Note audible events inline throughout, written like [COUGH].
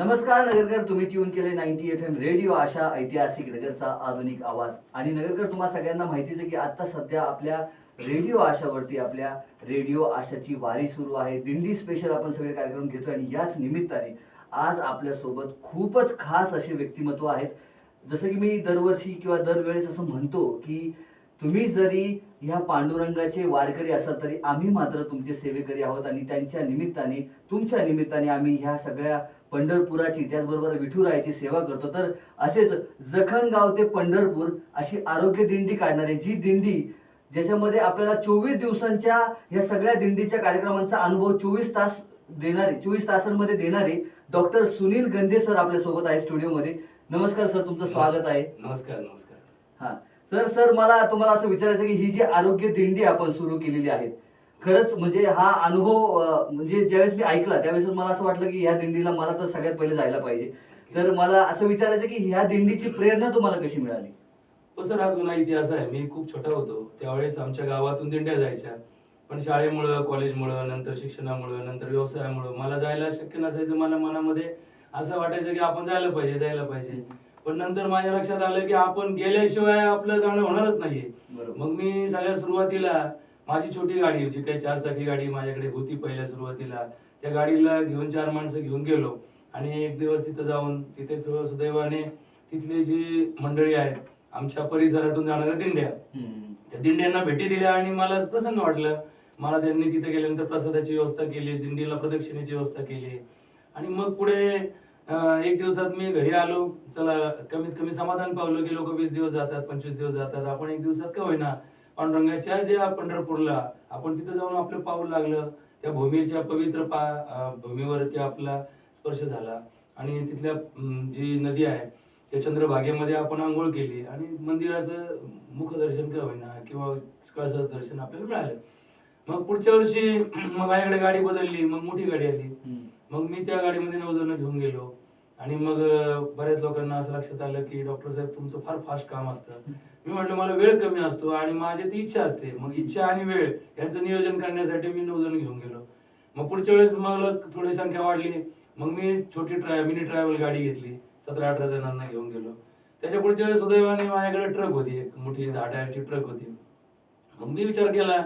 नमस्कार नगरकर तुम्ही ट्यून केले ninety F M radio Asha ऐतिहासिक नगरचा आधुनिक आवाज. आणि नगरकर तुम्हाला सगळ्यांना माहितीच आहे की आता सध्या आपल्या रेडिओ आशावरती आपल्या रेडिओ आशाची वारी सुरू आहे. दिंडी स्पेशल आपण सगळे कार्यक्रम घेतो आणि याच निमित्ताने आज आपल्यासोबत खूपच खास असे व्यक्तिमत्व आहेत. जसं की मी दरवर्षी किंवा दरवेळेस असं म्हणतो की तुम्ही जरी ह्या पांडुरंगाचे वारकरी असाल तरी आम्ही मात्र तुमचे सेवेकरी आहोत आणि त्यांच्या निमित्ताने तुमच्या निमित्ताने आम्ही ह्या सगळ्या पंढरपुराची त्याचबरोबर विठुरायाची सेवा करतो. तर असेच जखणगाव ते पंढरपूर अशी आरोग्य दिंडी काढणारी. जी दिंडी ज्याच्यामध्ये आपल्याला चोवीस दिवसांच्या या सगळ्या दिंडीच्या कार्यक्रमांचा अनुभव चोवीस तास देणारे चोवीस तासांमध्ये देणारे डॉक्टर सुनील गंधे सर आपल्यासोबत आहे स्टुडिओमध्ये. नमस्कार सर तुमचं स्वागत आहे. नमस्कार नमस्कार. हा. तर सर मला तुम्हाला असं विचारायचं की ही जी आरोग्य दिंडी आपण सुरू केलेली आहे खरंच म्हणजे हा अनुभव म्हणजे ज्यावेळेस मी ऐकला त्यावेळेस मला असं वाटलं की ह्या दिंडीला मला तर सगळ्यात पहिले जायला पाहिजे. तर मला असं विचारायचं की ह्या दिंडीची प्रेरणा तुम्हाला कशी मिळाली? हो सर हा जुना इतिहास आहे. मी खूप छोटा होतो. त्यावेळेस आमच्या गावातून दिंड्या जायच्या. पण शाळेमुळं कॉलेजमुळं नंतर शिक्षणामुळं नंतर व्यवसायामुळं मला जायला शक्य नसायचं मला मनामध्ये. असं वाटायचं की आपण जायला पाहिजे जायला पाहिजे. पण नंतर माझ्या लक्षात आलं की आपण गेल्याशिवाय आपलं जाणं होणारच नाहीये. मग मी सगळ्या सुरुवातीला माझी छोटी गाडी जी काही चारचाकी गाडी माझ्याकडे होती पहिल्या सुरुवातीला. त्या गाडीला घेऊन चार माणसं घेऊन गेलो आणि एक दिवस तिथं जाऊन तिथे सुदैवाने तिथली जी मंडळी आहेत आमच्या परिसरातून जाणाऱ्या दिंड्या. त्या दिंड्यांना भेटी दिल्या आणि मला प्रसन्न वाटलं. मला त्यांनी तिथे गेल्यानंतर प्रसादाची व्यवस्था केली दिंडीला प्रदक्षिणेची व्यवस्था केली. आणि मग पुढे एक दिवसात मी घरी आलो. चला कमीत कमी समाधान पावलं की लोक वीस दिवस जातात पंचवीस दिवस जातात. आपण एक दिवसात का होईना पांडुरंगाच्या ज्या पंढरपूरला आपण तिथं जाऊन आपलं पाऊल लागलं त्या भूमीच्या पवित्र पा भूमीवरती आपला स्पर्श झाला. आणि तिथल्या जी नदी आहे त्या चंद्रभागेमध्ये आपण आंघोळ केली आणि मंदिराचं मुखदर्शन का होईना किंवा कळसाचं दर्शन आपल्याला मिळालं. मग पुढच्या वर्षी मग माझ्याकडे गाडी बदलली मग मोठी गाडी आली. मग मी त्या गाडीमध्ये नऊ जण घेऊन गेलो. आणि मग बऱ्याच लोकांना असं लक्षात आलं की डॉक्टर साहेब तुमचं फार फास्ट काम असतं. मी म्हटलं मला वेळ कमी असतो आणि माझी ती इच्छा असते. मग इच्छा आणि वेळ यांचं नियोजन करण्यासाठी मी नऊ जण घेऊन गेलो. मग पुढच्या वेळेस मला थोडी संख्या वाढली. मग मी छोटी ट्राय मिनी ट्रॅव्हल गाडी घेतली. सतरा अठरा जणांना घेऊन गेलो. त्याच्या पुढच्या वेळेस सुदैवाने माझ्याकडे ट्रक होती एक मोठी दहा टायरची ट्रक होती. मग मी विचार केला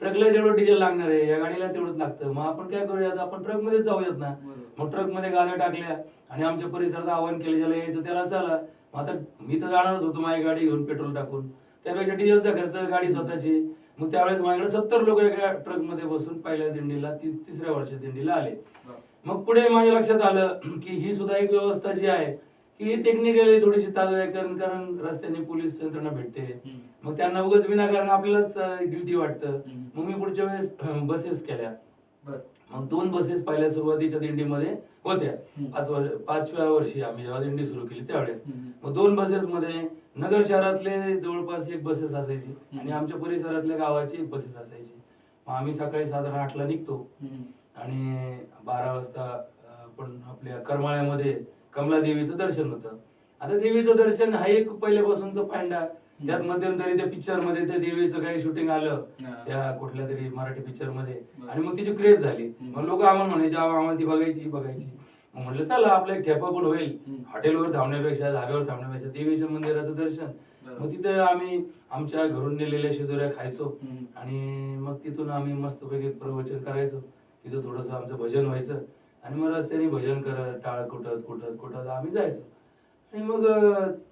ट्रकला जेवढं डिझेल लागणार आहे या गाडीला तेवढंच लागतं. मग आपण काय करूयात? आपण ट्रकमध्येच जाऊयात ना. मग ट्रकमध्ये गाड्या टाकल्या आणि आमच्या परिसरात आव्हान केलं ज्याला यायचं त्याला चला आता मी तर जाणारच होतो माझी गाडी घेऊन पेट्रोल टाकून त्यापेक्षा डिझेलचा खर्च गाडी स्वतःची मग त्यावेळेस माझ्याकडे सत्तर लोक एका ट्रकमध्ये बसून पहिल्या दिंडीला ती तिसऱ्या वर्षाच्या दिंडीला आले मग पुढे माझ्या लक्षात आलं की ही सुद्धा एक व्यवस्था जी आहे की टेक्निकली थोडीशी ताजकरण कारण रस्त्याने पोलीस यंत्रणा भेटते. मग त्यांना उगाच विनाकारण आपल्यालाच गिल्टी वाटतं. मग मी पुढच्या वेळेस बसेस केल्या. मग दोन बसेस पहिल्या सुरुवातीच्या दिंडीमध्ये होत्या. पाच वर्ष पाचव्या वर्षी आम्ही जेव्हा दिंडी सुरू केली त्यावेळेस. मग दोन बसेस मध्ये नगर शहरातले जवळपास एक बसेस असायची आणि आमच्या परिसरातल्या गावाची एक बसेस असायची मग आम्ही सकाळी साधारण आठला निघतो. आणि बारा वाजता अं, आपण आपल्या करमाळ्यामध्ये कमला देवीचं दर्शन होतं आता देवीचं दर्शन हा एक पहिल्यापासूनचा पांडा त्यात मध्यंतरी त्या पिक्चरमध्ये त्या देवीचं काही शूटिंग आलं. त्या कुठल्या तरी मराठी पिक्चरमध्ये. आणि मग तिची क्रेज झाली. मग लोक आम्हाला म्हणायचे "अहो, आम्हाला ती बघायची बघायची. मग म्हटलं चला आपला एक ठेपा पण होईल. हॉटेलवर थांबण्यापेक्षा धाब्यावर थांबण्यापेक्षा देवीच्या मंदिराचं दर्शन. मग तिथं आम्ही आमच्या घरून नेलेल्या शिदोऱ्या खायचो. आणि मग तिथून आम्ही मस्तपैकी प्रवचन करायचो. तिथं थोडंसं आमचं भजन व्हायचं. आणि मग रस्त्याने भजन करत टाळ कुटत कुटत कुटत आम्ही जायचो. आणि मग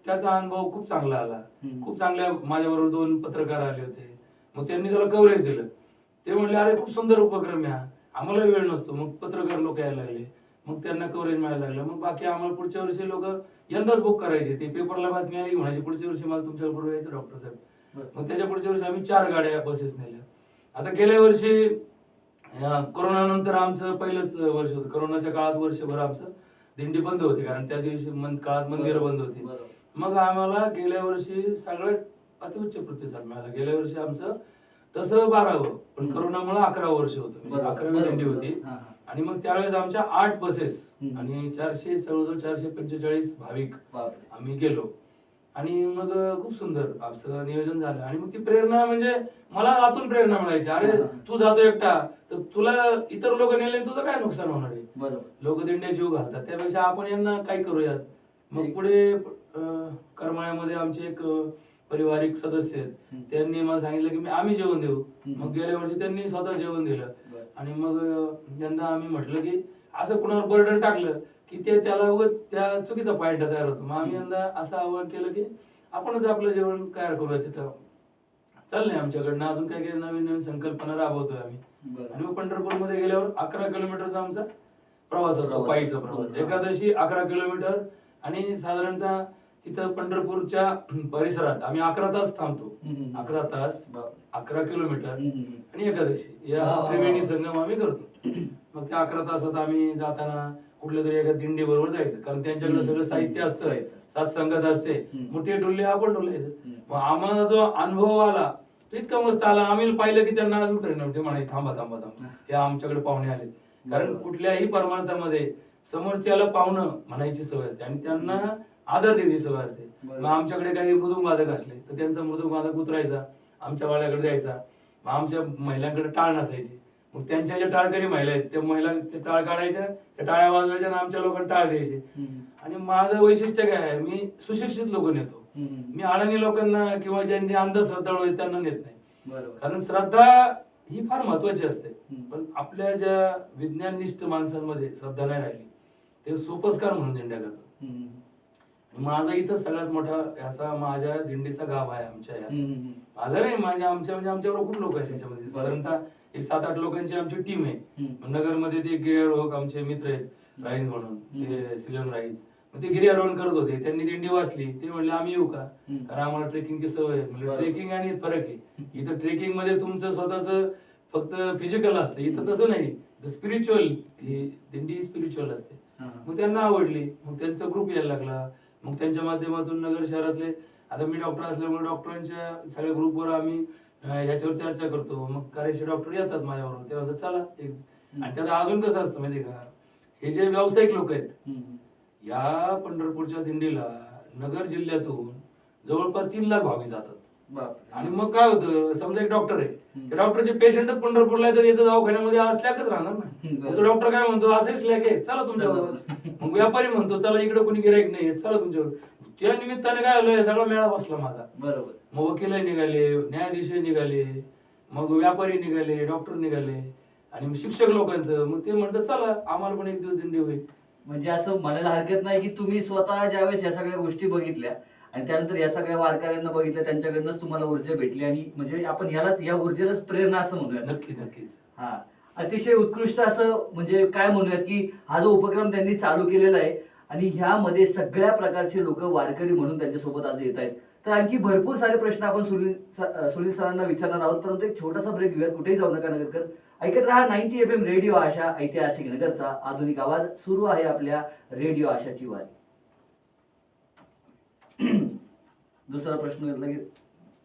त्याचा अनुभव खूप चांगला आला. खूप चांगल्या माझ्याबरोबर दोन पत्रकार आले होते. मग त्यांनी त्याला कव्हरेज दिलं. ते म्हणले अरे खूप सुंदर उपक्रम आहे. आम्हाला वेळ नसतो. मग पत्रकार लोक यायला लागले. मग त्यांना कव्हरेज मिळायला लागलं. मग बाकी आम्हाला पुढच्या वर्षी लोक यंदाच बुक करायचे. ते पेपरला बातमी आली म्हणायची पुढच्या वर्षी मला तुमच्या बरोबर यायचं डॉक्टर साहेब. मग त्याच्या पुढच्या वर्षी आम्ही चार गाड्या बसेस नेल्या. आता गेल्या वर्षी कोरोना नंतर आमचं पहिलंच वर्ष होतं. कोरोनाच्या काळात वर्षभर आमचं दिंडी बंद होती कारण त्या दिवशी मन काळात मंदिरं बंद होती. मग आम्हाला गेल्या वर्षी सगळ्यात अतिउच्च प्रतिसाद मिळाला गेल्या वर्षी आमचं तसं बारावं पण. करोनामुळे अकरावं वर्ष होतं म्हणजे. अकरावी दिंडी. होती. आणि मग त्यावेळेस आमच्या आठ बसेस. आणि चारशे जवळजवळ चारशे पंचेचाळीस भाविक. आम्ही गेलो आणि मग खूप सुंदर असं नियोजन झालं. आणि मग ती प्रेरणा म्हणजे मला आतून प्रेरणा मिळायची. अरे. तू जातो एकटा. तर तुला इतर लोक नेले तुझं काय नुकसान होणार आहे? बरोबर. लोक दिंड्या जीव घालतात. त्यापेक्षा आपण यांना काय करूयात? मग पुढे करमाळ्यामध्ये आमचे एक पारिवारिक सदस्य आहेत. त्यांनी मला सांगितलं की मी आम्ही जेवण देऊ. मग गेल्या वर्षी त्यांनी स्वतः जेवण दिलं. आणि मग यंदा आम्ही म्हटलं की असं कुणावर बर्डन टाकलं की ते त्याला उगाच त्या चुकीचा पॉईंट तयार होतो मग आम्ही यंदा असं आवाहन केलं की आपणच आपलं जेवण तयार करूया तिथं चाललंय आमच्याकडनं अजून काही काही नवीन नवीन संकल्पना राबवतोय आम्ही. आणि मग पंढरपूरमध्ये गेल्यावर अकरा किलोमीटरचा आमचा प्रवास असतो. पायीचा प्रवास. एकादशी अकरा किलोमीटर आणि साधारणतः तिथं पंढरपूरच्या परिसरात आम्ही अकरा तास थांबतो. अकरा तास. अकरा किलोमीटर. आणि एकादशी या. त्रिवेणी संगम आम्ही करतो मग त्या अकरा तासात आम्ही जाताना कुठल्या तरी एका दिंडी बरोबर जायचं. कारण त्यांच्याकडे. सगळं साहित्य असतं. सात संगत असते. मोठे डुल्ले आपण डुलायचं. मग आम्हाला जो अनुभव आला तो इतका मस्त आला. आम्ही पाहिलं की त्यांना अजून प्रेरणा होती म्हणायची थांबा थांबा थांबा. हे. आमच्याकडे पाहुणे आले कारण. कुठल्याही परमार्थामध्ये समोरच्याला पाहुणं म्हणायची सवय असते. आणि त्यांना आदर द्यायची सवय असते. मग आमच्याकडे काही मृदुंग वादक असले तर त्यांचा मृदुंग वादक उतरायचा आमच्या वाड्याकडे द्यायचा मग आमच्या महिलांकडे टाळ नसायची. मग त्यांच्या ज्या टाळकरी महिला आहेत त्या महिला त्या टाळ काढायच्या त्या टाळ्या वाजवायच्या आणि आमच्या लोकांना टाळ द्यायचे. आणि माझं वैशिष्ट्य काय आहे मी सुशिक्षित लोक नेतो. मी अडाणी लोकांना किंवा ज्यांचे अंधश्रद्धाळू आहेत त्यांना नेत नाही. कारण श्रद्धा ही फार महत्वाची असते. पण आपल्या ज्या विज्ञाननिष्ठ माणसांमध्ये श्रद्धा नाही राहिली ते सोपस्कार म्हणून दिंड्या करतात. माझा इथं सगळ्यात मोठा याचा माझ्या दिंडीचा गाभ आहे आमच्या या. माझा नाही माझ्या आमच्या म्हणजे आमच्याबरोबर खूप लोक आहेत त्याच्यामध्ये साधारणतः एक सात आठ लोकांची आमची टीम आहे. नगरमध्ये ते गिर्यारोहक आमचे मित्र आहेत राईज म्हणून. ते श्रीराम राईज ते गिर्यारोहण करत होते. त्यांनी दिंडी वाचली. ते म्हणले आम्ही येऊ का. कारण आम्हाला ट्रेकिंगची सवय आहे. म्हणजे. ट्रेकिंग आणि फरक आहे. इथं ट्रेकिंगमध्ये तुमचं स्वतःच फक्त फिजिकल असतं. इथं तसं नाही. स्पिरिच्युअल ही दिंडी स्पिरिच्युअल असते. हा. मग त्यांना आवडली. मग त्यांचा ग्रुप यायला लागला. मग त्यांच्या माध्यमातून नगर शहरातले आता मी डॉक्टर असल्यामुळे डॉक्टरांच्या सगळ्या ग्रुपवर आम्ही ह्याच्यावर चर्चा करतो. मग कार्यशी डॉक्टर येतात माझ्याबरोबर. ते म्हणतात चला एक आणि त्यात अजून कसं असतं माहिती का? हे जे व्यावसायिक लोक आहेत. या पंढरपूरच्या दिंडीला नगर जिल्ह्यातून जवळपास तीन लाख भाविक जातात. आणि मग काय होतं? समजा एक डॉक्टर आहे. त्या डॉक्टरचे पेशंटच पंढरपूरला तर याचं दवाखान्यामध्ये असल्याकच राहणार ना. तो डॉक्टर काय म्हणतो? असेच स्लॅक आहे. चला तुमच्या बरोबर मग व्यापारी म्हणतो चला इकडे कोणी गिराईक नाही चला तुमच्यावर त्या निमित्ताने काय झालं सगळा मेळा बसला माझा. बरोबर. मग वकीलही निघाले न्यायाधीश निघाले मग व्यापारी निघाले डॉक्टर निघाले आणि मग शिक्षक लोकांचं. मग ते म्हणतात चला आम्हाला पण एक दिवस दिंडी होईल. म्हणजे असं म्हणायला हरकत नाही की तुम्ही स्वतः ज्यावेळेस या सगळ्या गोष्टी बघितल्या आणि त्यानंतर या सगळ्या वारकऱ्यांना बघितलं त्यांच्याकडनंच तुम्हाला ऊर्जा भेटली आणि म्हणजे आपण ह्यालाच या ऊर्जेलाच प्रेरणा असं म्हणूया नक्की नक्कीच. हा. अतिशय उत्कृष्ट असं म्हणजे काय म्हणूयात की हा जो उपक्रम त्यांनी चालू केलेला आहे आणि ह्यामध्ये सगळ्या प्रकारचे लोक वारकरी म्हणून त्यांच्यासोबत आज येत आहेत. तर आणखी भरपूर सारे प्रश्न आपण सुनील सुनील सरांना विचारणार आहोत परंतु एक छोटासा ब्रेक घेऊयात. कुठेही जाऊ नका नगरकर. ऐकत राहा ninety F M radio Asha ऐतिहासिक नगरचा आधुनिक आवाज. सुरू आहे आपल्या रेडिओ आशाची वारी. [CLEARS THROAT] दुसरा प्रश्न लगेच.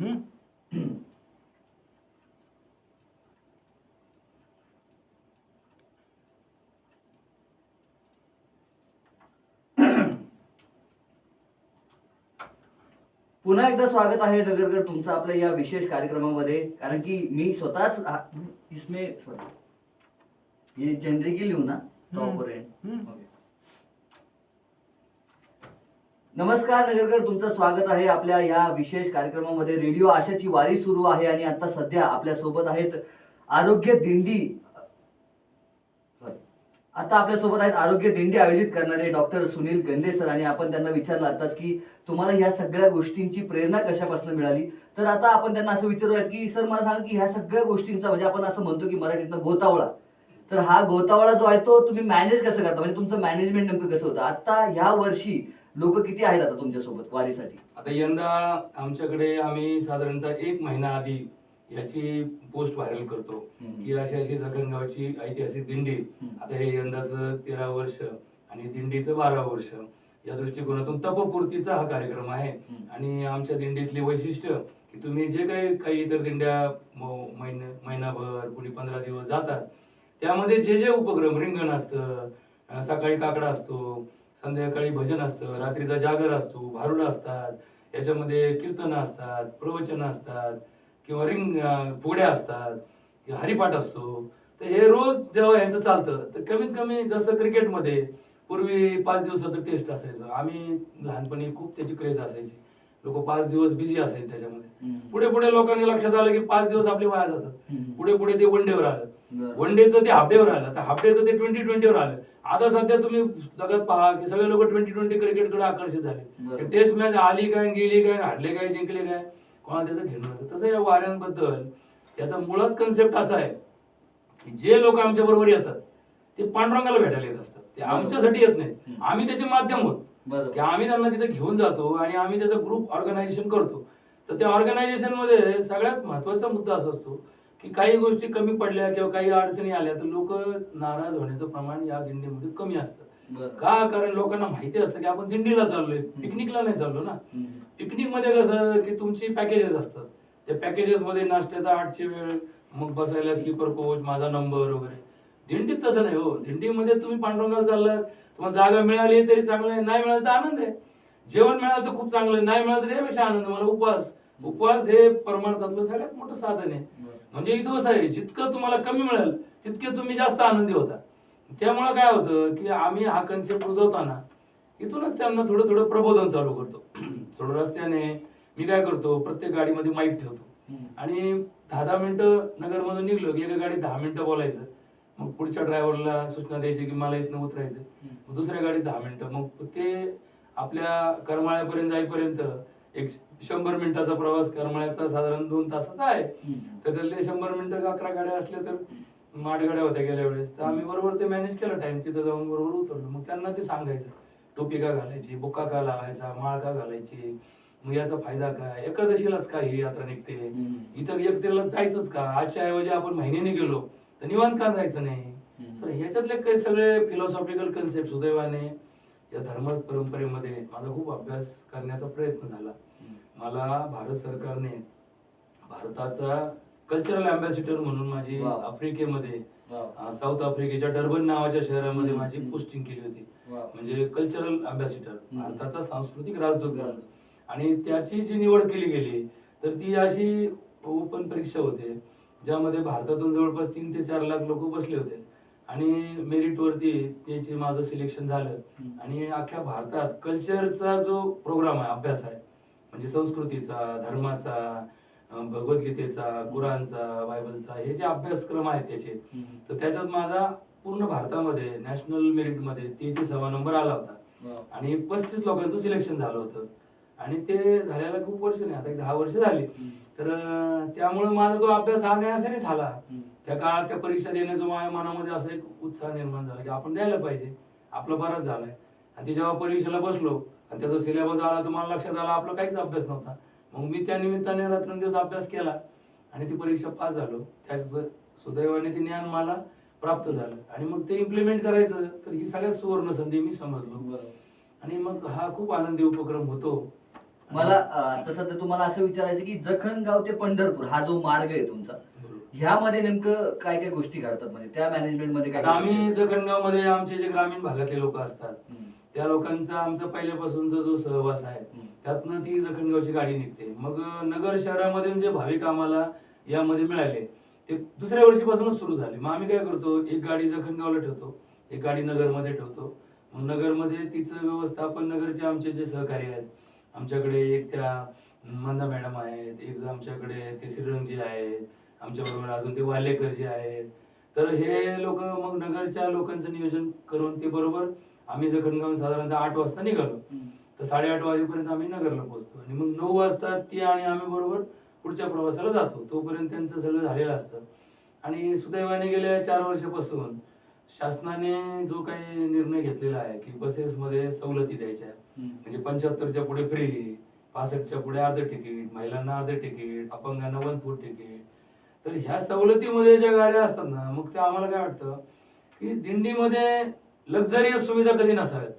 [CLEARS THROAT] पुन्हा एकदा स्वागत आहे नगरकर तुमचं आपल्या या विशेष कार्यक्रमामध्ये. कारण की मी स्वतःच इसमें सॉरी ये जनरिकी लिहू ना. नमस्कार नगरकर तुमचं स्वागत आहे आपल्या या विशेष कार्यक्रमामध्ये. रेडिओ आशाची वारी सुरू आहे आणि आता सध्या आपल्यासोबत आहेत आरोग्य दिंडी. आता आपल्यासोबत आहेत आरोग्य दिंडी आयोजित करणारे डॉक्टर सुनील गंदे सर आणि आपण त्यांना विचारलं आताच की तुम्हाला ह्या सगळ्या गोष्टींची प्रेरणा कशापासून मिळाली? तर आता आपण त्यांना असं विचारूयात की सर मला सांगा की ह्या सगळ्या गोष्टींचा म्हणजे आपण असं म्हणतो की मराठीतनं गोतावळा. तर हा गोतावळा जो आहे तो तुम्ही मॅनेज कसं करता? म्हणजे तुमचं मॅनेजमेंट नेमकं कसं होतं? आता ह्या वर्षी लोक किती आहेत आता तुमच्यासोबत वारीसाठी? आता यंदा आमच्याकडे आम्ही साधारणतः एक महिना आधी याची पोस्ट व्हायरल करतो. की अशी अशी जखणगावची ऐतिहासिक दिंडी. आता हे यंदाचं तेरा वर्ष आणि दिंडीचं बारा वर्ष या दृष्टिकोनातून तपपूर्तीचा हा कार्यक्रम आहे. आणि आमच्या दिंडीतले वैशिष्ट्य की तुम्ही जे काही काही इतर दिंड्या महिने महिनाभर कुणी पंधरा दिवस जातात त्यामध्ये जे जे उपक्रम रिंगण असतं सकाळी काकडा असतो संध्याकाळी भजन असतं रात्रीचा जागर असतो भारुड असतात याच्यामध्ये कीर्तनं असतात प्रवचनं असतात किंवा रिंग फुगड्या असतात किंवा हरिपाठ असतो तर हे रोज जेव्हा यांचं चालतं तर कमीत कमी जसं क्रिकेटमध्ये पूर्वी पाच दिवसाचं टेस्ट असायचं आम्ही लहानपणी खूप त्याची क्रेज असायची लोक पाच दिवस बिझी असायचे त्याच्यामध्ये. पुढे पुढे लोकांनी लक्षात आलं की पाच दिवस आपले वाया जातात. पुढे पुढे ते वन डेवर आलं. वन डेचं ते हाफ डेवर आलं तर हाफ डेचं ते ट्वेंटी ट्वेंटीवर आलं आता सध्या तुम्ही जगात पहा की सगळे लोक ट्वेंटी ट्वेंटी क्रिकेटकडे आकर्षित झाले. टेस्ट मॅच आली काय गेली काय हारले काय जिंकले काय कोणाला त्याचं घेणं नसतं तसं या वाऱ्यांबद्दल याचा मुळात कन्सेप्ट असा आहे की जे लोक आमच्या बरोबर येतात ते पांडुरंगाला भेटायला येत असतात ते. आमच्यासाठी येत नाहीत हम्म. आम्ही त्याचे माध्यम आहोत बरोबर. की आम्ही त्यांना तिथे घेऊन जातो आणि आम्ही त्याचा ग्रुप ऑर्गनायझेशन करतो तर त्या ऑर्गनायझेशनमध्ये सगळ्यात महत्त्वाचा मुद्दा असा असतो की काही गोष्टी कमी पडल्या किंवा काही अडचणी आल्या तर लोक नाराज होण्याचं प्रमाण या दिंडीमध्ये कमी असतं. का? कारण लोकांना माहिती असतं की आपण दिंडीला चाललोय. पिकनिकला नाही चाललो ना. पिकनिकमध्ये कसं की तुमची पॅकेजेस असतात. त्या पॅकेजेस मध्ये नाश्त्याचा आठशे वेळ मग बसायला स्लीपर कोच माझा नंबर वगैरे. दिंडीत तसं नाही हो. दिंडीमध्ये तुम्ही पांडुरंगाला चाललात तुम्हाला जागा मिळाली तरी चांगलं आहे. नाही मिळालं तर आनंद आहे. जेवण मिळालं तर खूप चांगलं आहे. नाही मिळालं तर यापेक्षा आनंद मला उपवास. उपवास हे परमार्थातलं सगळ्यात मोठं साधन आहे. म्हणजे इथं कसं आहे. जितकं तुम्हाला कमी मिळेल तितके तुम्ही जास्त आनंदी होता. त्यामुळे काय होतं की आम्ही हा कन्सेप्ट रुजवताना इथूनच त्यांना थोडं थोडं प्रबोधन चालू करतो. [CLEARS THROAT] थोडं रस्त्याने मी काय करतो प्रत्येक गाडीमध्ये माईक ठेवतो. आणि दहा दहा मिनिटं नगरमधून निघलो की एका गाडीत दहा मिनिटं बोलायचं. मग पुढच्या ड्रायव्हरला सूचना द्यायची की मला इथनं उतरायचं मग दुसऱ्या गाडीत दहा मिनिटं. मग ते आपल्या करमाळ्यापर्यंत जाईपर्यंत एक शंभर मिनिटाचा प्रवास करमाळ्याचा साधारण दोन तासाचा आहे. तर त्यातले शंभर मिनिटं अकरा गाड्या असल्या तर माठगाड्या होत्या गेल्या वेळेस. तर आम्ही बरोबर ते मॅनेज केलं टाइम तिथं जाऊन बरोबर उतरलो. मग त्यांना ते सांगायचं टोपी का घालायची बुक्का का लावायचा माळ का घालायची मग याचा फायदा काय? एकादशीलाच काय ही यात्रा निघते. इथं एकतेला जायचंच का? आजच्या ऐवजी आपण महिन्याने गेलो तर निवांत का जायचं नाही. तर ह्याच्यातले काही सगळे फिलॉसॉफिकल कन्सेप्ट सुदैवाने या धर्म परंपरेमध्ये माझा खूप अभ्यास करण्याचा प्रयत्न झाला. मला भारत सरकारने भारताचा कल्चरल अँबॅसिडर म्हणून माझी. आफ्रिकेमध्ये. अं, साऊथ आफ्रिकेच्या डर्बन नावाच्या शहरामध्ये हम्म. माझी पोस्टिंग केली होती. म्हणजे कल्चरल अँबॅसिडर हम्म. भारताचा सांस्कृतिक राजदूत म्हणून. आणि त्याची जी निवड केली गेली तर ती अशी ओपन परीक्षा होते ज्यामध्ये भारतातून जवळपास तीन ते चार लाख लोक बसले होते आणि मेरिटवरती त्याचे माझं सिलेक्शन झालं हम्म. आणि अख्ख्या भारतात कल्चरचा जो प्रोग्राम आहे अभ्यास आहे म्हणजे संस्कृतीचा धर्माचा भगवद्गीतेचा कुराणचा बायबलचा हे जे अभ्यासक्रम आहेत त्याचे. तर त्याच्यात माझा पूर्ण भारतामध्ये नॅशनल मेरिटमध्ये तेहतीसावा नंबर आला होता. आणि पस्तीस लोकांचं सिलेक्शन झालं होतं आणि ते झाल्याला खूप वर्ष नाही आता एक दहा वर्ष झाली. तर त्यामुळे माझा तो अभ्यास हा न्यायाने झाला. त्या काळात त्या परीक्षा देण्याचा माझ्या मनामध्ये असा एक उत्साह निर्माण झाला की आपण द्यायला पाहिजे आपला बराच झालाय आणि ते जेव्हा परीक्षेला बसलो आणि त्याचा सिलेबस आला तर मला लक्षात आला आपला काहीच अभ्यास नव्हता मग मी त्या निमित्ताने रात्रंदिवस अभ्यास केला आणि ती परीक्षा पास झालो त्याच सुदैवाने ते ज्ञान मला प्राप्त झालं आणि मग ते इम्प्लिमेंट करायचं तर ही सगळ्यात सुवर्ण संधी मी समजलो बरोबर. आणि मग हा खूप आनंदी उपक्रम होतो मला तसं तर तुम्हाला असं विचारायचं की जखणगाव ते पंढरपूर हा जो मार्ग आहे तुमचा. ह्यामध्ये नेमकं काय काय गोष्टी घडतात म्हणजे त्या मॅनेजमेंटमध्ये काय आम्ही जखणगावमध्ये आमचे जे ग्रामीण भागातले लोक असतात. त्या लोकांचा आमचा पहिल्यापासूनचा जो सहवास आहे. त्यातनं ती लखनगावची गाडी निघते. मग नगर शहरामध्ये जे भाविक आम्हाला यामध्ये मिळाले ते दुसऱ्या वर्षीपासूनच सुरू झाले. मग आम्ही काय करतो एक गाडी जखनगावला ठेवतो एक गाडी नगरमध्ये ठेवतो. मग नगरमध्ये तिचं व्यवस्थापन नगरचे आमचे जे सहकारी आहेत आमच्याकडे एक त्या मंदा मॅडम आहेत एक आमच्याकडे ते श्रीरंगजी आहेत आमच्याबरोबर अजून ते वालेकरजी आहेत. तर हे लोक मग नगरच्या लोकांचं नियोजन करून ते बरोबर आम्ही जखनगाव साधारणतः आठ वाजता निघालो. तर साडेआठ वाजेपर्यंत आम्ही नगरला पोहोचतो. आणि मग नऊ वाजता ती आणि आम्ही बरोबर पुढच्या प्रवासाला जातो. तोपर्यंत त्यांचं सगळं झालेलं असतं. आणि सुदैवाने गेल्या चार वर्षापासून शासनाने जो काही निर्णय घेतलेला आहे की बसेसमध्ये सवलती द्यायच्या. म्हणजे पंच्याहत्तरच्या पुढे फ्री पासष्टच्या पुढे अर्ध तिकीट महिलांना अर्ध तिकीट अपंगांना वन फूट तिकीट तर ह्या सवलतीमध्ये ज्या गाड्या असतात ना मग ते आम्हाला काय वाटतं की दिंडीमध्ये लक्झरियस सुविधा कधी नसाव्यात.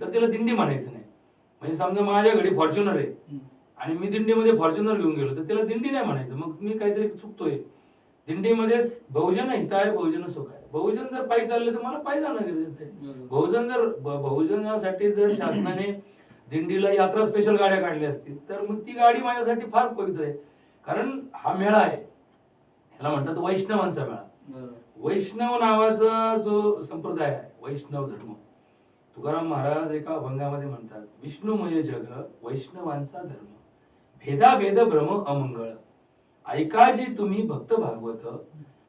तर त्याला दिंडी म्हणायचं. म्हणजे समजा माझ्या घरी फॉर्च्युनर आहे. आणि मी दिंडीमध्ये फॉर्च्युनर घेऊन गेलो तर त्याला दिंडी नाही म्हणायचं. मग मी काहीतरी चुकतोय. दिंडीमध्ये बहुजन हित आहे बहुजन सुख आहे बहुजन जर पायी चालले तर मला पायी जाणं गरजेचं आहे. बहुजन जर बहुजनासाठी जर शासनाने दिंडीला यात्रा स्पेशल गाड्या काढल्या असतील तर मग ती गाडी माझ्यासाठी फार पवित्र आहे. कारण हा मेळा आहे. ह्याला म्हणतात वैष्णवांचा मेळा. वैष्णव नावाचा जो संप्रदाय आहे वैष्णव धर्म तुकाराम महाराज एका अभंगामध्ये म्हणतात विष्णुमय जग वैष्णवांचा धर्म भेदाभेद भ्रम अमंगळ. ऐका जे तुम्ही भक्त भागवत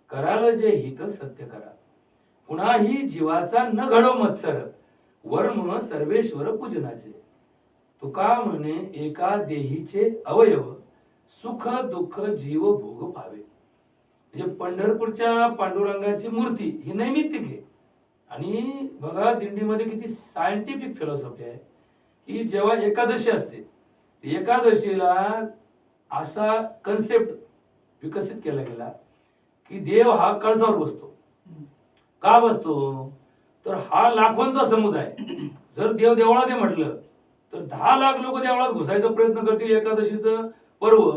कराल जे हित सत्य करा. कुणाही जीवाचा न घडो मत्सर वर्म सर्वेश्वर पूजनाचे. तुका म्हणे एका देहीचे अवयव सुख दुःख जीव भोग पावे म्हणजे पंढरपूरच्या पांडुरंगाची मूर्ती ही नैमित्तिक आहे. आणि बघा दिंडीमध्ये किती सायंटिफिक फिलॉसॉफी आहे. की जेव्हा एकादशी असते एकादशीला असा कन्सेप्ट विकसित केला गेला की देव हा कळसावर बसतो. का बसतो? तर हा लाखोंचा समुदाय. जर देव देवळात म्हटलं तर दहा लाख लोक देवळात घुसायचा प्रयत्न करतील एकादशीचं पर्व.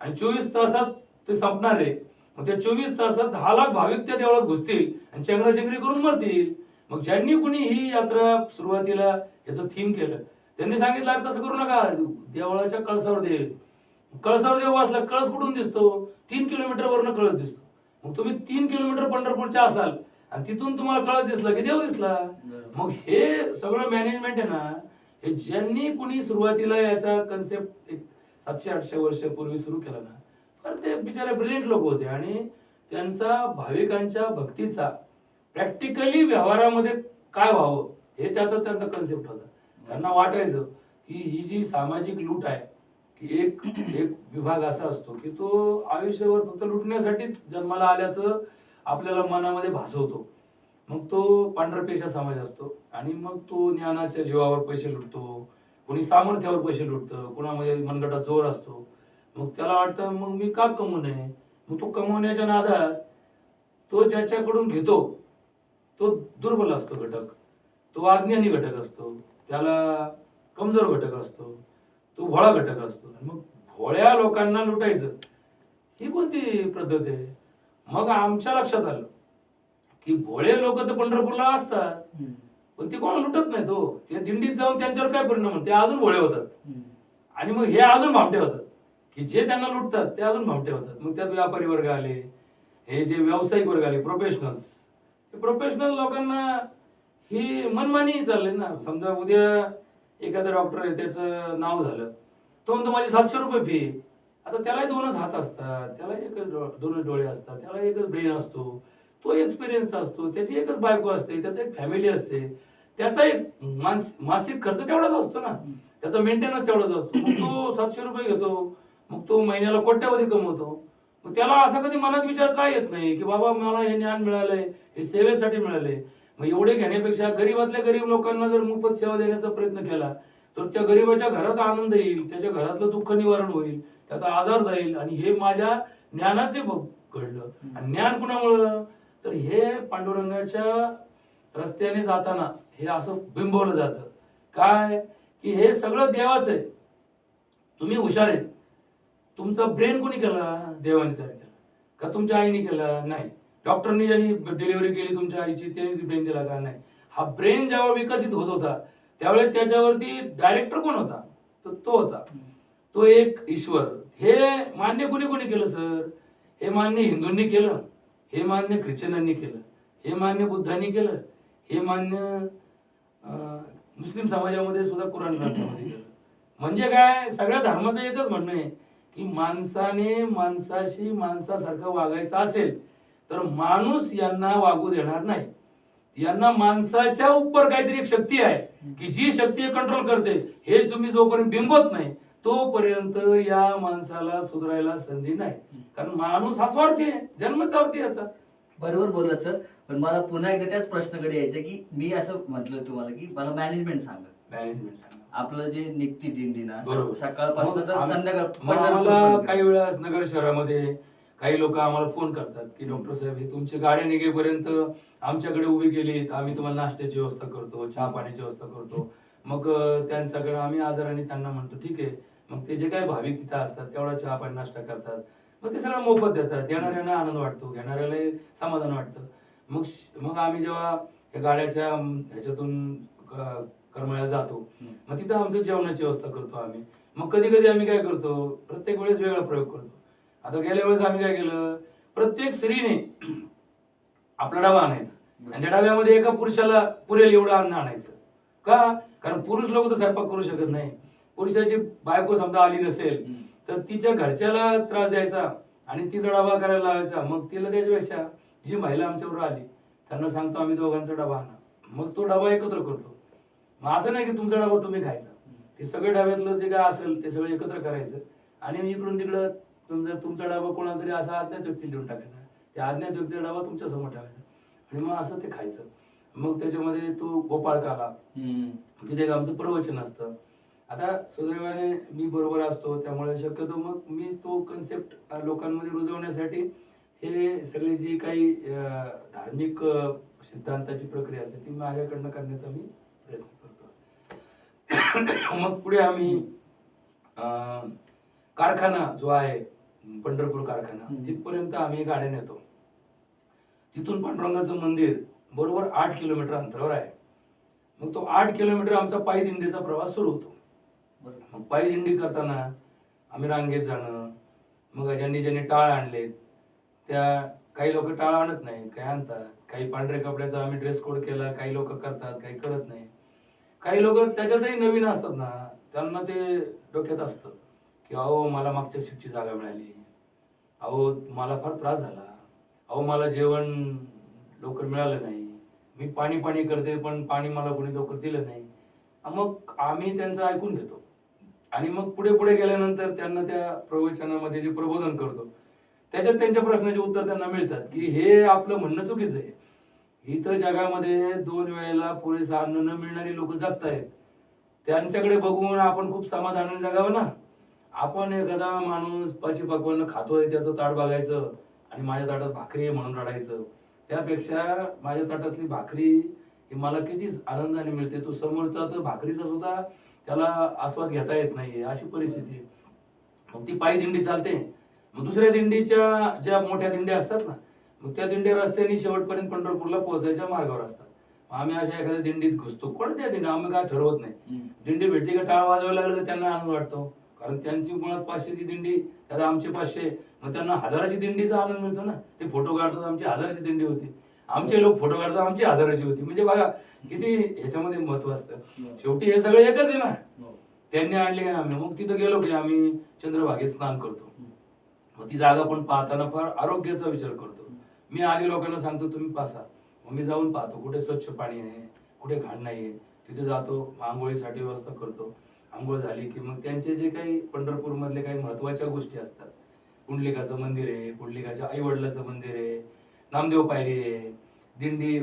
आणि चोवीस तासात ते संपणार आहे. मग त्या चोवीस तासात दहा लाख भाविक त्या देवळात घुसतील आणि चंगराचंगरी करून मरतील. मग ज्यांनी कुणी ही यात्रा सुरुवातीला याचं थीम केलं त्यांनी सांगितलं "अरे तसं करू नका. देवळाच्या कळसावर दे. कळसावर देव वाचला कळस कुठून दिसतो? तीन किलोमीटर वरनं कळस दिसतो. मग तुम्ही तीन किलोमीटर पंढरपूरच्या असाल आणि तिथून तुम्हाला कळस दिसला की देव दिसला. मग हे सगळं मॅनेजमेंट आहे ना हे ज्यांनी कुणी सुरुवातीला याचा कन्सेप्ट एक सातशे आठशे वर्षापूर्वी सुरू केला ना तर ते बिचारे ब्रिलियंट लोक होते आणि त्यांचा भाविकांच्या भक्तीचा प्रॅक्टिकली व्यवहारामध्ये काय व्हावं हे त्याचा त्यांचा कन्सेप्ट होता. त्यांना वाटायचं की ही जी सामाजिक लूट आहे की एक एक विभाग असा असतो की तो आयुष्यावर फक्त लुटण्यासाठीच जन्माला आल्याचं आपल्याला मनामध्ये भासवतो. मग तो पांढरपेशा समाज असतो आणि मग तो ज्ञानाच्या जीवावर पैसे लुटतो कोणी सामर्थ्यावर पैसे लुटतं कोणामध्ये मनगटात जोर असतो. मग त्याला वाटतं मग मी का कमवू नये? मग तो कमवण्याच्या नादात तो ज्याच्याकडून घेतो तो दुर्बल असतो घटक. तो अज्ञानी घटक असतो. त्याला कमजोर घटक असतो. तो भोळा घटक असतो. मग भोळ्या लोकांना लुटायचं ही कोणती पद्धत आहे? मग आमच्या लक्षात आलं की भोळे लोक तर पंढरपूरला असतात. पण ते कोणाला लुटत नाही तो ते दिंडीत जाऊन त्यांच्यावर काय परिणाम होतो? ते अजून भोळे होतात. आणि मग हे अजून भामटे होतात. की जे त्यांना लुटतात ते अजून भामटे होतात. मग त्यात व्यापारी वर्ग आले हे जे व्यावसायिक वर्ग आले प्रोफेशनल्स प्रोफेशनल लोकांना ही मनमानी चालले ना. समजा उद्या एखादा डॉक्टर आहे त्याचं नाव झालं. तो म्हणतो माझे सातशे रुपये फी आता त्यालाही दोनच हात असतात. त्याला एकच डो- दोनच डोळे असतात. त्याला एकच ब्रेन असतो. तो एक्सपिरियन्स असतो. त्याची एकच बायको असते. त्याचं एक फॅमिली असते. त्याचा एक मानस मासिक खर्च तेवढाच असतो ना. त्याचा मेंटेनन्स तेवढाच असतो. तो सातशे रुपये घेतो. मग तो महिन्याला कोट्यावधी कमवतो. मग त्याला असा कधी मनात विचार काय येत नाही की बाबा मला हे ज्ञान मिळालंय हे सेवेसाठी मिळालंय. मग एवढे घेण्यापेक्षा गरीबातल्या गरीब लोकांना जर मोफत सेवा देण्याचा प्रयत्न केला तर त्या गरीबाच्या घरात आनंद येईल त्याच्या घरातलं दुःख निवारण होईल त्याचा आजार जाईल आणि हे माझ्या ज्ञानाचे घडलं. आणि ज्ञान कुणामुळं? तर हे पांडुरंगाच्या रस्त्याने जाताना हे असं बिंबवलं जातं. काय? की हे सगळं देवाचं आहे. तुम्ही हुशार आहेत. तुमचा ब्रेन कोणी केला? देवाने तयार केला. का तुमच्या आईने केला? नाही. डॉक्टरनी ज्यांनी डिलिव्हरी केली तुमच्या आईची त्यांनी ब्रेन दिला का? नाही. हा ब्रेन जेव्हा विकसित होत होता त्यावेळेस त्याच्यावरती डायरेक्टर कोण होता? तर तो होता. तो एक ईश्वर. हे मान्य कोणी कोणी केलं सर? हे मान्य हिंदूंनी केलं. हे मान्य ख्रिश्चनांनी केलं. हे मान्य बुद्धांनी केलं. हे मान्य मुस्लिम समाजामध्ये सुद्धा कुराण ग्रंथामध्ये केलं. म्हणजे काय? सगळ्या धर्माचं एकच म्हणणं आहे. की माणसाने माणसाशी माणसासारखं वागायचं असेल तर माणूस यांना वागू देणार नाही. यांना माणसाच्या उपर काहीतरी एक शक्ती आहे की जी शक्ती कंट्रोल करते हे तुम्ही जोपर्यंत बिंबत नाही तोपर्यंत या माणसाला सुधारायला संधी नाही. कारण माणूस हा स्वार्थी आहे जन्मचार्थी याचा. बरोबर बोलत सर. पण मला पुन्हा एकदा त्याच प्रश्नाकडे यायचं की मी असं म्हटलं तुम्हाला की मला मॅनेजमेंट सांगा. मॅनेजमेंट आपलं जे निघती दिंडी ना बरोबर. सकाळपासून तर संध्याकाळ मग आम्हाला पंढरपूरपर्यंत. काही वेळा नगर शहरामध्ये काही लोक आम्हाला फोन करतात की डॉक्टर साहेब हे तुमची गाड्या निघेपर्यंत आमच्याकडे उभी केली आम्ही तुम्हाला नाश्त्याची व्यवस्था करतो चहा पाण्याची व्यवस्था करतो. मग अं, त्यांच्याकडे आम्ही आदराने त्यांना म्हणतो ठीक आहे. मग ते जे काही भाविक तिथं असतात तेवढा चहा पाणी नाश्ता करतात. मग ते सगळं मोफत देतात. देणाऱ्यांना आनंद वाटतो घेणाऱ्याला समाधान वाटतं. मग श- मग आम्ही जेव्हा या गाड्याच्या अं, ह्याच्यातून क- करमाळ्याला जातो. मग तिथं आमचं जेवणाची व्यवस्था करतो आम्ही. मग कधी कधी आम्ही काय करतो? प्रत्येक वेळेस वेगळा प्रयोग करतो. आता गेल्या वेळेस आम्ही काय केलं? प्रत्येक स्त्रीने आपला डबा आणायचा. आणि त्या डब्यामध्ये एका पुरुषाला पुरेल एवढं अन्न आणायचं. का? कारण पुरुष लोक तर स्वयंपाक करू शकत नाही. पुरुषाची बायको समजा आली नसेल. तर तिच्या घरच्याला त्रास द्यायचा आणि तिचा डबा करायला लावायचा. मग तिला त्याच्यापेक्षा जी महिला आमच्यावर आली त्यांना सांगतो आम्ही दोघांचा डबा आणा. मग तो डबा एकत्र करतो. मग असं नाही की तुमचा डबा तुम्ही खायचा. ते सगळे डब्यातलं जे काय असेल ते सगळं एकत्र करायचं. आणि इकडून तिकडं तुमचा तुमचा डबा कोणाला तरी असा अज्ञात व्यक्ती देऊन टाकायचा. त्या अज्ञात व्यक्तीचा डबा तुमच्यासमोर ठेवायचा. आणि मग असं ते खायचं. मग त्याच्यामध्ये तो गोपाळ काला. तिथे एक आमचं प्रवचन असतं. आता सुदैवाने मी बरोबर असतो त्यामुळे शक्यतो मग मी तो कन्सेप्ट लोकांमध्ये रुजवण्यासाठी हे सगळे जी काही धार्मिक सिद्धांताची प्रक्रिया असते ती माझ्याकडनं करण्याचा मी प्रयत्न करतो. [COUGHS] मग पुढे आम्ही कारखाना जो आहे पंढरपूर कारखाना. तिथपर्यंत आम्ही गाड्या नेतो. तिथून पांडुरंगाचं मंदिर बरोबर आठ किलोमीटर अंतरावर आहे. मग तो आठ किलोमीटर आमचा पायी दिंडीचा प्रवास सुरू होतो. मग पायी दिंडी करताना आम्ही रांगेत जाणं मग ज्यांनी ज्यांनी टाळ आणलेत त्या काही लोक टाळ आणत नाहीत काही आणतात. काही पांढऱ्या कपड्याचा आम्ही ड्रेस कोड केला काही लोक करतात काही करत नाही काही लोक त्याच्यातही नवीन असतात ना त्यांना ते डोक्यात असतं की अहो मला मागच्या सीटची जागा मिळाली. अहो मला फार त्रास झाला. अहो मला जेवण लवकर मिळालं नाही. मी पाणी पाणी करते पण पाणी मला कोणी लवकर दिलं नाही. मग आम्ही त्यांचं ऐकून घेतो. आणि मग पुढे पुढे गेल्यानंतर त्यांना त्या प्रवचनामध्ये जे प्रबोधन करतो त्याच्यात त्यांच्या प्रश्नाचे उत्तर त्यांना मिळतात की हे आपलं म्हणणं चुकीचं आहे. इथं जगामध्ये दोन वेळेला पुरेसं अन्न न मिळणारी लोक जगतायत. त्यांच्याकडे बघून आपण खूप समाधानाने जगावं ना? आपण एखादा माणूस पाची पकवान खातोय त्याचं ताट बघायचं आणि माझ्या ताटात भाकरी आहे म्हणून रडायचं. त्यापेक्षा माझ्या ताटातली भाकरी ही मला किती आनंदाने मिळते. तो समोरचा तर भाकरीचा सुद्धा त्याला आस्वाद घेता येत नाहीये. अशी परिस्थिती मग ती पायी दिंडी चालते. मग दुसऱ्या दिंडीच्या ज्या मोठ्या दिंड्या असतात ना त्या दिंड्या रस्त्याने शेवटपर्यंत पंढरपूरला पोहोचायच्या मार्गावर असतात. आम्ही अशा एखाद्या दिंडीत घुसतो. कोणत्या दिंडी आम्ही काय ठरवत नाही. दिंडी भेटली का टाळ वाजवायला लागलं का त्यांना आनंद वाटतो. कारण त्यांची मुळात पाचशेची दिंडी त्याला आमचे पाचशे मग त्यांना हजाराची दिंडीचा आनंद मिळतो ना. ते फोटो काढतात आमची हजाराची दिंडी होती. आमचे लोक फोटो काढतात आमची हजाराची होती. म्हणजे बघा किती ह्याच्यामध्ये महत्त्व असतं. शेवटी हे सगळं एकच आहे ना. हो. त्यांनी आणले का आम्ही? मग तिथं गेलो की आम्ही चंद्रभागेत स्नान करतो. मग ती जागा पण पाहताना फार आरोग्याचा विचार करतो. मी आधी लोकांना सांगतो तुम्ही पासा. मग मी जाऊन पाहतो कुठे स्वच्छ पाणी आहे कुठे घाण नाही आहे. तिथे जातो आंघोळीसाठी व्यवस्था करतो. आंघोळ झाली की मग त्यांचे जे काही पंढरपूरमधले काही महत्त्वाच्या गोष्टी असतात. कुंडलिकाचं मंदिर आहे कुंडलिकाच्या आईवडिलाचं मंदिर आहे नामदेव पायरी आहे दिंडी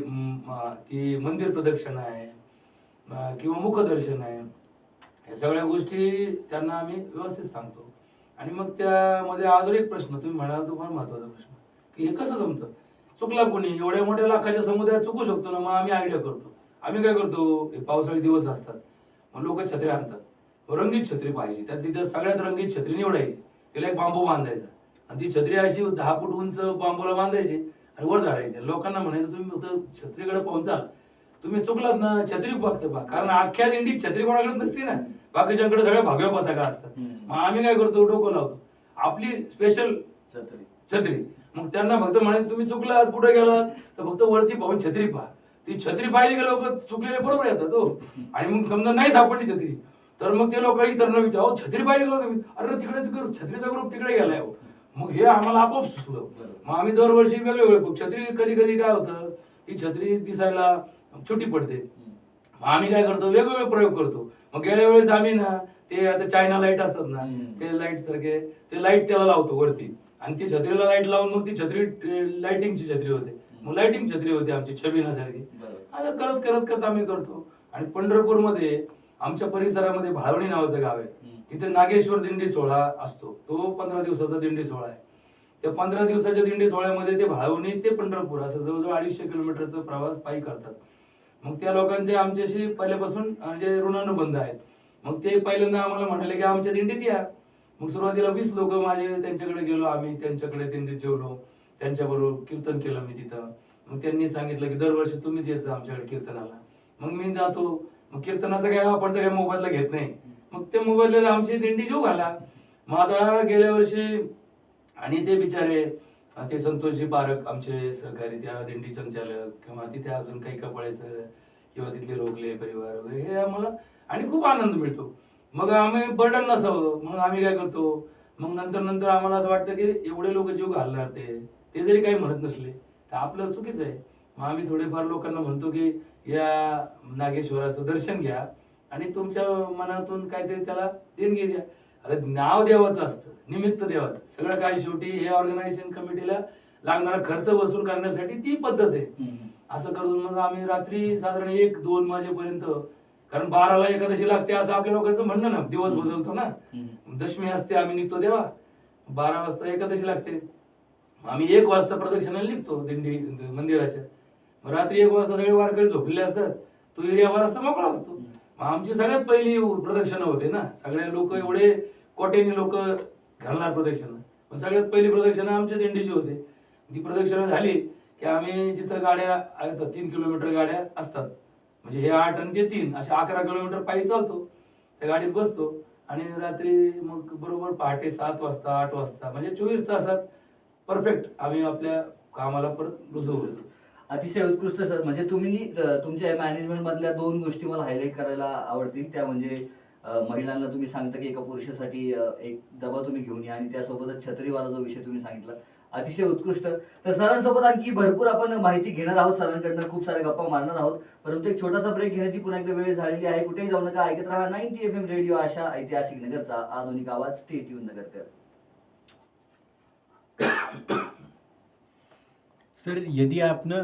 ती मंदिर प्रदक्षिणा आहे किंवा मुखदर्शन आहे. या सगळ्या गोष्टी त्यांना आम्ही व्यवस्थित सांगतो. आणि मग त्यामध्ये अजून एक प्रश्न तुम्ही म्हणाल तो फार महत्त्वाचा प्रश्न. हे कसं जमतं? चुकला कोणी? एवढ्या मोठ्या लाखाच्या समुदायात चुकू शकतो ना मग आम्ही आयडिया करतो. आम्ही काय करतो? हे पावसाळी दिवस असतात. मग लोक छत्र्या आणतात. रंगीत छत्री पाहिजे त्यात तिथे सगळ्यात रंगीत छत्री निवडायची. तिला एक बांबू बांधायचा. आणि ती छत्री अशी दहा फूट उंच बांबूला बांधायची आणि वर धरायची. लोकांना म्हणायचं तुम्ही फक्त छत्रीकडे पाहून चाल. तुम्ही चुकलात ना छत्री फक्त पहा. कारण अख्ख्या दिंडीत छत्री कोणाकडे नसते ना. बाकीच्यांकडे सगळ्या भगव्या पताका असतात. मग आम्ही काय करतो? डोकं लावतो. आपली स्पेशल छत्री. छत्री. मग त्यांना फक्त म्हणायचं तुम्ही चुकलात कुठे गेलात? तर फक्त वरती पाहून छत्री पहा. ती छत्री पाहिली का लोक? चुकलेले बरोबर येतात हो. आणि मग समजा नाही सापडली छत्री तर मग ते लोक इतर न विचार छत्री पाहिली का हो तुम्ही? अरे तिकडे तिकडे छत्रीचा ग्रुप तिकडे गेलाय हो. मग हे आम्हाला आपोआप सुचलं. मग आम्ही दरवर्षी वेगळे वेगळे छत्री कधी कधी काय होतं? ती छत्री दिसायला छोटी पडते. मग आम्ही काय करतो? वेगवेगळे प्रयोग करतो. मग गेल्या वेळेस आम्ही ना ते आता चायना लाइट असतात ना. ते लाइट सारखे ते लाइट त्याला लावतो वरती. आणि ती छत्रीला लाइट लावून मग ती छत्री लाइटिंगची छत्री होते. मग लाइटिंग छत्री होती आमची छबिनासारखी. आता करत करत करत आम्ही करतो. आणि पंढरपूरमध्ये आमच्या परिसरामध्ये भाळवणी नावाचं गाव आहे. तिथे नागेश्वर दिंडी सोहळा असतो. तो पंधरा दिवसाचा दिंडी सोहळा आहे. त्या पंधरा दिवसाच्या दिंडी सोहळ्यामध्ये ते भाळवणी ते पंढरपूर असं जवळजवळ अडीचशे किलोमीटरचा प्रवास पायी करतात. मग त्या लोकांचे आमच्याशी पहिल्यापासून म्हणजे ऋणानुबंध आहेत मग ते पहिल्यांदा आम्हाला म्हणाले की आमच्या दिंडीत या. मग सुरुवातीला वीस लोक माझे त्यांच्याकडे गेलो आम्ही त्यांच्याकडे त्यांनी जेवलो. त्यांच्याबरोबर कीर्तन केलं मी तिथं. मग त्यांनी सांगितलं की दरवर्षी तुम्हीच येत जा आमच्याकडे कीर्तनाला. मग मी जातो. मग कीर्तनाचं काय आपण तर काय मोबाईलला घेत नाही. मग ते मोबाईलला आमची दिंडी जीव घाला. मग आता गेल्या वर्षी आणि ते बिचारे ते संतोषजी पारक आमचे सहकारी त्या दिंडी संचालक किंवा तिथे अजून काही कपाळे सर किंवा तिथले रोखले परिवार वगैरे हे आम्हाला आणि खूप आनंद मिळतो. मग आम्ही बर्डन नसावं. म्हणून आम्ही काय करतो? मग नंतर नंतर आम्हाला असं वाटतं की एवढे लोक जीव घालणार ते. ते जरी काही म्हणत नसले तर आपलं चुकीचं आहे. मग आम्ही थोडेफार लोकांना म्हणतो की या नागेश्वराचं दर्शन घ्या आणि तुमच्या मनातून काहीतरी त्याला देणगी द्या. आता नाव देवाचं असतं निमित्त देवाचं. सगळं काय शेवटी हे ऑर्गनायझेशन कमिटीला लागणारा खर्च वसूल करण्यासाठी ती पद्धत आहे. असं करून मग आम्ही रात्री साधारण एक दोन वाजेपर्यंत कारण बाराला एकादशी लागते असं आपल्या लोकांचं म्हणणं ना दिवस बदलतो ना. दशमी असते आम्ही निघतो तेव्हा बारा वाजता एकादशी लागते. आम्ही एक वाजता प्रदक्षिणाला निघतो दिंडी मंदिराच्या. रात्री एक वाजता सगळे वारकरी झोपलेले असतात. तो एरिया बराचसा मोकळा असतो. आमची सगळ्यात पहिली प्रदक्षिणा होते ना. सगळे लोक एवढे कोट्यानी लोक घालणार प्रदक्षिणा. सगळ्यात पहिली प्रदक्षिणा आमच्या दिंडीची होते. ती प्रदक्षिणा झाली की आम्ही जिथं गाड्या आहेत तीन किलोमीटर गाड्या असतात. म्हणजे हे आठ आणि ते तीन अशा अकरा किलोमीटर पायी चालतो त्या गाडीत बसतो आणि रात्री मग बरोबर पहाटे सात वाजता आठ वाजता म्हणजे चोवीस तासात परफेक्ट आम्ही आपल्या कामाला परत रुजू होतो. अतिशय उत्कृष्ट सर म्हणजे तुम्ही तुमच्या मॅनेजमेंट मधल्या दोन गोष्टी मला हायलाईट करायला आवडतील. त्या म्हणजे महिलांना तुम्ही सांगता की एका पुरुषासाठी एक दबा तुम्ही घेऊन या आणि त्यासोबतच छत्रीवाला जो विषय तुम्ही सांगितला अतिशय उत्कृष्ट. तर सरांसोबत आणखी भरपूर आपण माहिती घेणार आहोत सरांकडनं खूप साऱ्या गप्पा मारणार आहोत. परंतु एक छोटासा ब्रेक घेण्याची पुन्हा एकदा वेळ झालेली आहे. कुठेही जाऊ नका ऐकत राहा नाईन्टी एफ एम रेडिओ अशा ऐतिहासिक नगरचा आधुनिक आवाज. स्टेट येऊन नगरकर. [COUGHS] सर यदि आपने